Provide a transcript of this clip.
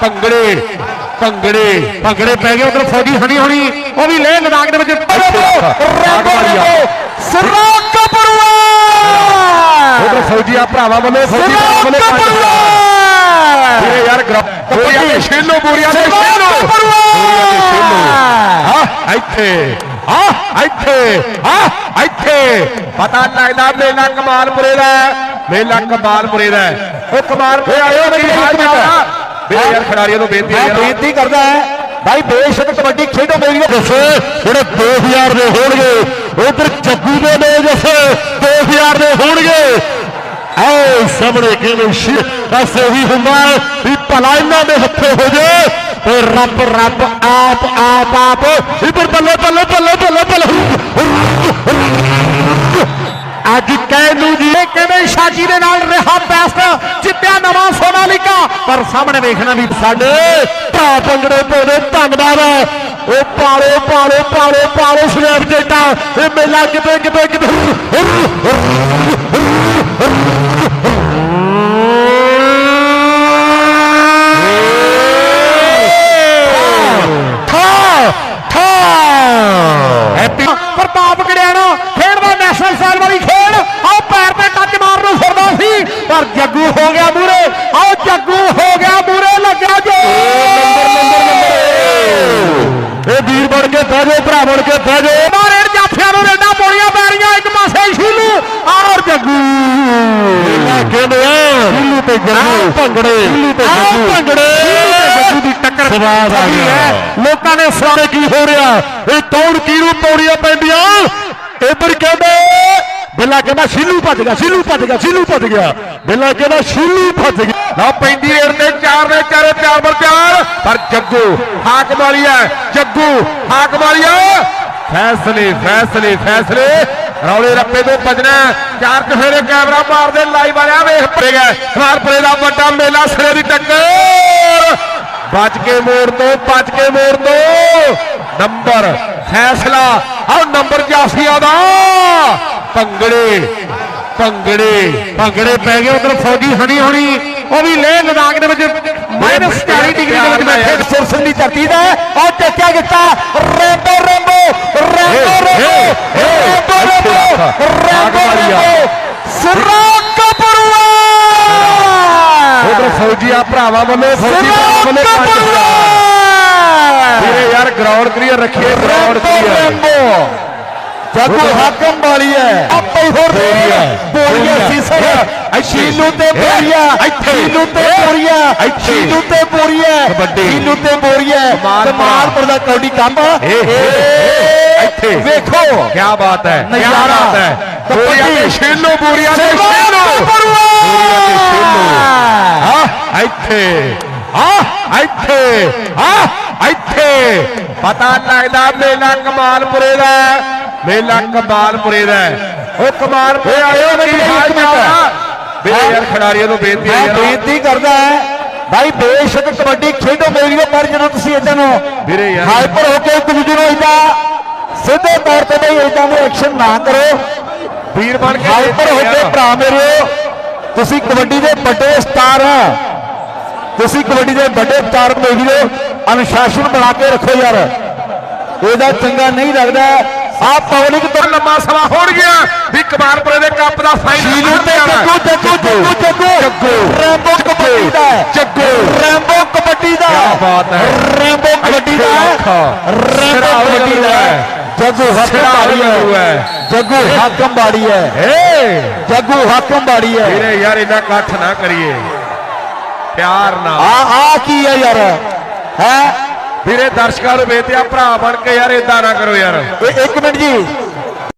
ਭੰਗੜੇ ਭੰਗੜੇ ਭੰਗੜੇ ਪੈ ਗਏ ਉਧਰ ਫੌਜੀ ਹਣੀ ਹੋਣੀ ਉਹ ਵੀ ਲੈ ਲਦਾਖ ਦੇ ਵਿੱਚ ਸਿਰਾਜ ਕਪੂਰਵਾ! ਉਧਰ ਫੌਜੀਆ ਭਰਾਵਾਂ ਵੱਲੋਂ ਫੌਜੀ ਭਰਾਵਾਂ ਵੱਲੋਂ ਵੀਰੇ ਯਾਰ ਬੋਰੀਆਂ ਦੇ ਛੇਲੋ ਬੋਰੀਆਂ ਦੇ ਛੇਲੋ। ਕਪੂਰਵਾ! ਆ ਇੱਥੇ ਆ ਇੱਥੇ ਆ ਇੱਥੇ। ਪਤਾ ਲੱਗਦਾ ਮੇਲਾ ਕਮਾਲਪੁਰੇ ਦਾ ਹੈ। ਮੇਲਾ ਕਮਾਲਪੁਰੇ ਦਾ ਹੈ। ਉਹ ਕਮਾਲਪੁਰੇ ਆਇਓ ਮੇਰੀ ਇੱਕ ਮਿੰਟ। ਵੀਰੇ ਯਾਰ ਖਿਡਾਰੀਆਂ ਨੂੰ ਬੇਨਤੀ ਹੈ ਮੈਂ ਬੇਨਤੀ ਕਰਦਾ ਹੈ ਭਾਈ ਬੇਸ਼ੱਕ ਕਬੱਡੀ ਖੇਡੋ ਮੇਰੀ ਦੱਸੋ ਜਿਹੜੇ 2000 ਦੇ ਹੋਣਗੇ ਉਧਰ ਜੱਗੂ ਦੇ ਨੇ ਜੱਸੇ 2000 ਦੇ ਹੋਣਗੇ। ਆਓ ਸਾਹਮਣੇ ਕਿਵੇਂ ਸ਼ੀ ਬਸ ਇਹੀ ਹੁੰਦਾ ਵੀ ਭਲਾ ਇਹਨਾਂ ਦੇ ਹੱਥੇ ਹੋ ਜੇ। ਤੇ ਰੱਬ ਰੱਬ ਆਪ ਆਪ ਆਪ। ਇਧਰ ਬੱਲੇ ਬੱਲੇ ਬੱਲੇ ਬੱਲੇ ਬੱਲੇ। ਅੱਜ ਕਹਿ ਨੂੰ ਜੀ ਕਹਿੰਦੇ ਸ਼ਾਜੀ ਦੇ ਨਾਲ ਰਿਹਾ ਸੋਨਾਲੀਕਾ ਪਰ ਸਾਹਮਣੇ ਵੇਖਣਾ ਵੀ ਸਾਡੇ ਭਰਾ ਪੰਗੜੇ ਪਾਉਂਦੇ, ਧੰਨਵਾਦ ਹੈ। ਉਹ ਪਾਲੋ ਪਾਲੋ ਪਾਲੋ ਪਾਲੋ ਸਨੈਪ ਜੇਟਾ। ਇਹ ਮੇਲਾ ਕਿਤੇ ਕਿਤੇ ਕਿਤੇ। ਬਹਿ ਜਾਓ ਭਰਾ ਬਣ ਕੇ ਬਹਿ ਜਾਓ। ਮਾਰੇ ਜਾਫਿਆਂ ਨੂੰ ਰੇਡਾ ਪੌੜੀਆਂ ਪੈ ਰਹੀਆਂ ਇੱਕ ਪਾਸੇ ਸ਼ੀਲੂ ਔਰ ਜੱਗੂ। ਕਹਿੰਦੇ ਆ ਸ਼ੀਲੂ ਤੇ ਜੱਗੂ। ਭੰਗੜੇ। ਸ਼ੀਲੂ ਤੇ ਜੱਗੂ। ਭੰਗੜੇ। ਜੱਗੂ ਦੀ ਟੱਕਰ ਸਵਾਦ ਆ ਗਿਆ। ਲੋਕਾਂ ਨੇ ਸਾਰੇ ਕੀ ਹੋ ਰਿਹਾ? ਇਹ ਕੌਣ ਕਿਹਨੂੰ ਪੌੜੀਆਂ ਪੈਂਦੀਆਂ? ਇਧਰ ਕਹਿੰਦੇ ਬਿੱਲਾ ਕਹਿੰਦਾ ਸ਼ੀਲੂ ਭੱਜ ਗਿਆ, ਸ਼ੀਲੂ ਭੱਜ ਗਿਆ, ਸ਼ੀਲੂ ਭੱਜ ਗਿਆ। ਬਿੱਲਾ ਕਹਿੰਦਾ ਸ਼ੀਲੂ ਭੱਜ ਗਿਆ। ਨਾ ਪੈਂਦੀ ਏਰ ਤੇ ਚਾਰ ਦੇ ਚਾਰੇ ਪਿਆਰ ਬਰ ਪਿਆਰ ਪਰ ਜੱਗੂ ਹਾਕ ਵਾਲੀ ਹੈ ਜੱਗੂ ਹਾਕ ਵਾਲੀ ਹੈ ਫੈਸਲੇ ਫੈਸਲੇ ਫੈਸਲੇ। ਰੌਲੇ ਰੱਪੇ ਤੋਂ ਭਜਣਾ ਚਾਰ ਚਫੇਰੇ ਕੈਮਰਾ ਮਾਰਦੇ, ਲਾਈਵ ਆਇਆ ਵੇਖ ਪਏਗਾ ਮਾਰਪਰੇ ਦਾ ਵੱਡਾ ਮੇਲਾ ਸਿਰੇ ਦੀ ਟੱਕਰ। ਬਚ ਕੇ ਮੋੜ ਤੋਂ ਬਚ ਕੇ ਮੋੜ ਤੋਂ ਨੰਬਰ, ਫੈਸਲਾ। ਆਹ ਨੰਬਰ ਜਾਫੀਆ ਦਾ। ਭੰਗੜੇ ਭੰਗੜੇ ਭੰਗੜੇ ਪੈ ਗਏ ਉਧਰ ਫੌਜੀ ਹਣੀ ਹੋਣੀ ਉਹ ਵੀ ਲੇਹ ਲਦਾਖ ਦੇ ਵਿੱਚ ਮਾਈਨਸ 40 ਡਿਗਰੀ ਦੇ ਵਿੱਚ ਬੈਠੇ ਸੁਰਸਨ ਦੀ ਧਰਤੀ ਦਾ ਔਰ ਚੱਕਿਆ ਕੀਤਾ ਰੇਂਬੋ ਰੇਂਬੋ ਰੇਂਬੋ ਰੇਂਬੋ ਰੇਂਬੋ ਰੇਂਬੋ ਸਿਰਾ ਕਪੜੂਆ ਉਧਰ ਫੌਜੀ ਆ ਭਰਾਵਾ ਵੱਲੋਂ ਫੌਜੀ ਵੱਲੋਂ 5000 ਵੀਰੇ ਯਾਰ ਗਰਾਊਂਡ ਕਲੀਅਰ ਰੱਖੀਏ ਗਰਾਊਂਡ ਕਲੀਅਰ ਜਾਗੋ ਹਾਕਮ ਵਾਲੀ ਹੈ। ਆਪੇ ਹੀ ਹੋਰ ਬੋਰੀਆ, ਬੋਰੀਆ ਸੀਸਰ ਸ਼ੀਲੂ ਤੇ ਬੋਰੀਆ ਇੱਥੇ, ਸ਼ੀਲੂ ਤੇ ਬੋਰੀਆ ਇੱਥੇ। ਸ਼ੀਲੂ ਤੇ ਬੋਰੀਆ। ਸ਼ੀਲੂ ਤੇ ਬੋਰੀਆ ਕਮਾਲ ਕਮਾਲਪੁਰ ਦਾ ਕੌਡੀ ਏ, ਇੱਥੇ। ਵੇਖੋ। ਕੀ ਬਾਤ ਹੈ। ਨਜ਼ਾਰਾ। ਹੈ। ਬੋਰੀਆ ਤੇ ਛੇਲੋ ਬੋਰੀਆ ਤੇ ਛੇਲੋ ਬੋਰੀਆ ਤੇ ਛੇਲੋ। ਆ ਇੱਥੇ। ਆ ਇੱਥੇ। ਆ ਇੱਥੇ। ਪਤਾ ਲੱਗਦਾ ਮੇਲਾ ਕਮਾਲਪੁਰੇ ਦਾ ਹੈ। ਮੇਲਾ ਕਮਾਲਪੁਰੇ ਦਾ। ਉਹ ਕਮਾਲਪੁਰੇ ਆਇਓ ਮੇਰੀ ਇੱਕ ਮਿੰਟ। ਵੀਰੇ ਯਾਰ ਖਿਡਾਰੀਆਂ ਨੂੰ ਬੇਨਤੀ ਹੈ ਬੇਨਤੀ ਕਰਦਾ ਹੈ ਭਾਈ ਬੇਸ਼ੱਕ ਕਬੱਡੀ ਖੇਡੋ ਮੇਰੀ ਪਰ ਜਦੋਂ ਤੁਸੀਂ ਇਦਾਂ ਨੂੰ ਵੀਰੇ ਯਾਰ। ਹਾਈਪਰ ਹੋ ਕੇ ਇੱਕ ਦੂਜੇ ਨੂੰ ਇਦਾਂ ਸਿੱਧੇ ਤੌਰ ਤੇ ਨਹੀਂ ਇਦਾਂ ਦੇ ਐਕਸ਼ਨ ਨਾ ਕਰੋ। ਵੀਰ ਬਣ ਕੇ ਹਾਈਪਰ ਹੋ ਕੇ ਭਰਾ ਮੇਰੇ ਤੁਸੀਂ ਕਬੱਡੀ ਦੇ ਵੱਡੇ ਸਟਾਰ ਆ। ਤੁਸੀਂ ਕਬੱਡੀ ਦੇ ਵੱਡੇ ਸਟਾਰ ਮੇਰੇ ਵੀਰੋ ਅਨੁਸ਼ਾਸਨ ਬਣਾ ਕੇ ਰੱਖੋ ਯਾਰ। ਇਹਦਾ ਚੰਗਾ ਨਹੀਂ ਲੱਗਦਾ। ਆਹ ਪਬਲਿਕ ਤੋਂ ਲੰਮਾ ਸਮਾਂ ਹੋਣ ਗਿਆ ਵੀ ਕਮਾਲਪੁਰੇ ਦੇ ਕੱਪ ਦਾ ਫਾਈਨਲ ਸ਼ੀਲੂ ਤੇ ਜੱਗੂ ਜੱਗੂ ਜੱਗੂ ਜੱਗੂ ਜੱਗੂ। ਰੈਂਬੋ ਕਬੱਡੀ ਦਾ ਹੈ। ਜੱਗੂ। ਰੈਂਬੋ ਕਬੱਡੀ ਦਾ ਹੈ। ਕੀ ਬਾਤ ਹੈ। ਰੈਂਬੋ ਕਬੱਡੀ ਦਾ ਹੈ। ਰੈਂਬੋ ਕਬੱਡੀ ਦਾ ਹੈ। ਜੱਗੂ ਹਾਕਮ ਸਿਰਾ ਬਾੜੀ ਜੱਗੂ ਹੈ ਹੈ। ਜੱਗੂ ਹਾਕਮ ਬਾੜੀ ਹੈ ਏ ਜੱਗੂ ਹਾਕਮ ਬਾੜੀ ਹੈ ਵੀਰੇ ਯਾਰ ਇੰਨਾ ਇਕੱਠ ਨਾ ਕਰੀਏ ਪਿਆਰ ਨਾਲ ਆ ਆ ਕੀ ਹੈ ਯਾਰ ਹੈ ਵੀਰੇ ਦਰਸ਼ਕਾਂ ਨੂੰ ਬੇਨਤੀ ਆ, ਭਰਾ ਬਣ ਕੇ ਯਾਰ ਇਦਾਂ ਨਾ ਕਰੋ ਯਾਰ। ਇੱਕ ਮਿੰਟ ਜੀ।